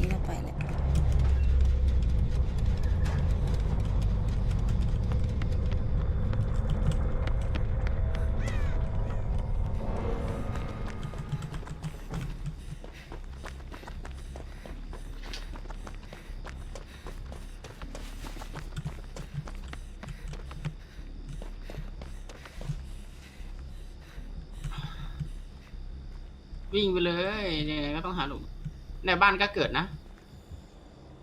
นี้เราไปแล้ววิ่งไปเลยยังไงก็ต้องหาหลุม ในบ้านก็เกิดนะ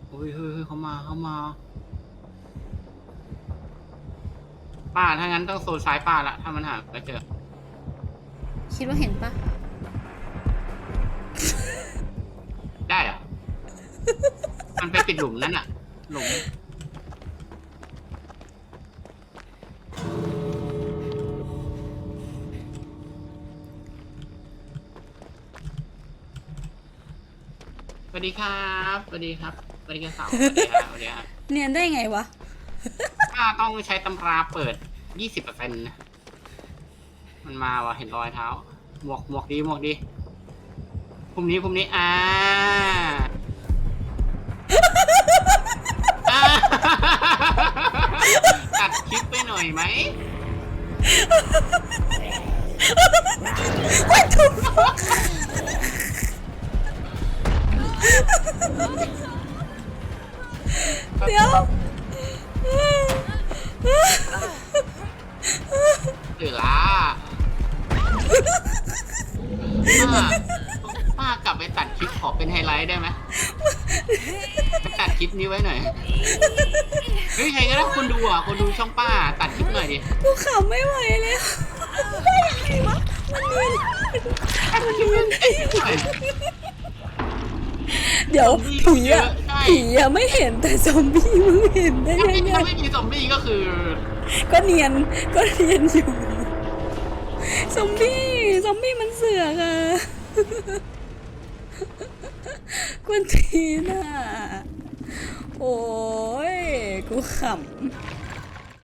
โอ้ยเฮ้ยเฮ้ยเขามาเขามา ป้าถ้างั้นต้องโซนซ้ายป้าละ ถ้ามันหาไปเจอ คิดว่าเห็นปะได้เหรอ มันไปปิดหลุมนั่นอะหลุม วัสดีครับสวัสดีครับสวัสดีครับสาวสวัสดีครับสวัสดีครับเนียนได้ไงวะป้าต้องใช้ตำราเปิดยี่สิบเปอร์เซ็นต์มันมาว่ะเห็นรอยเท้า หมวกหมวกดีหมวกดีพรุ่งนี้พรุ่งนี้อ่าอ่าตัดคลิปไปหน่อยไหม เดี๋ยวหรือล่ะป้าป้ากลับไปตัดคลิปขอเป็นไฮไลท์ได้ไหมไปตัดคลิปนี้ไว้หน่อย เฮ้ยใครก็ได้คนดูอะ คนดูช่องป้า ตัดคลิปหน่อยดิกูขำไม่ไหวแล้วได้ยังไงวะมันเนียนมันเนียนหน่อย เดี๋ยวซอมบี้ผีเยอะอะใช่ผีอะไม่เห็นแต่ซอมบี้มึงเห็นได้ถ้ายังไม่ไงถ้าไม่มีซอมบี้ก็คือก็เนียนก็เนียนอยู่ซอมบี้ซอมบี้มันเสือกอะกวนทีนอะโอ้ยกูขำ